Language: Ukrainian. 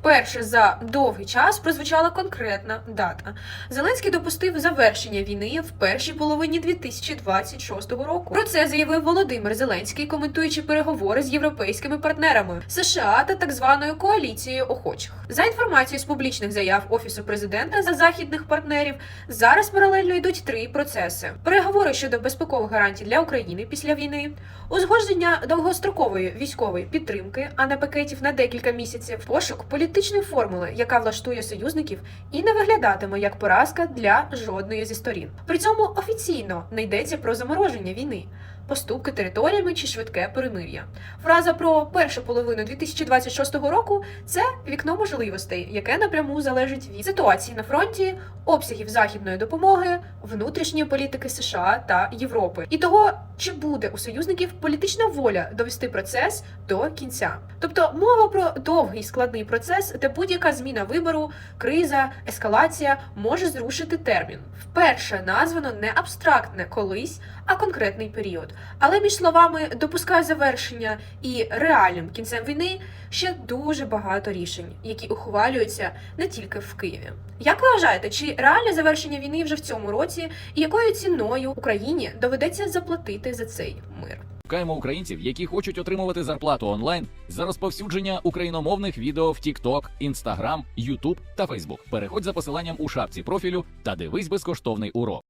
Вперше за довгий час прозвучала конкретна дата. Зеленський допустив завершення війни в першій половині 2026 року. Про це заявив Володимир Зеленський, коментуючи переговори з європейськими партнерами США та так званою коаліцією охочих. За інформацією з публічних заяв офісу президента за західних партнерів, зараз паралельно йдуть три процеси: переговори щодо безпекових гарантій для України після війни, узгодження довгострокової військової підтримки, а не пакетів на декілька місяців, пошук політичної формули, яка влаштує союзників і не виглядатиме як поразка для жодної зі сторін. При цьому офіційно не йдеться про замороження війни. Поступки територіями чи швидке перемир'я. Фраза про першу половину 2026 року це вікно можливостей, яке напряму залежить від ситуації на фронті, обсягів західної допомоги, внутрішньої політики США та Європи, і того, чи буде у союзників політична воля довести процес до кінця. Тобто мова про довгий складний процес, де будь-яка зміна вибору, криза, ескалація може зрушити термін. Вперше названо не абстрактне колись, а конкретний період. Але між словами допускає завершення і реальним кінцем війни ще дуже багато рішень, які ухвалюються не тільки в Києві. Як ви вважаєте, чи реальне завершення війни вже в цьому році, і якою ціною Україні доведеться заплатити за цей мир? Шукаємо українців, які хочуть отримувати зарплату онлайн за розповсюдження україномовних відео в TikTok, Instagram, YouTube та Facebook. Переходь за посиланням у шапці профілю та дивись безкоштовний урок.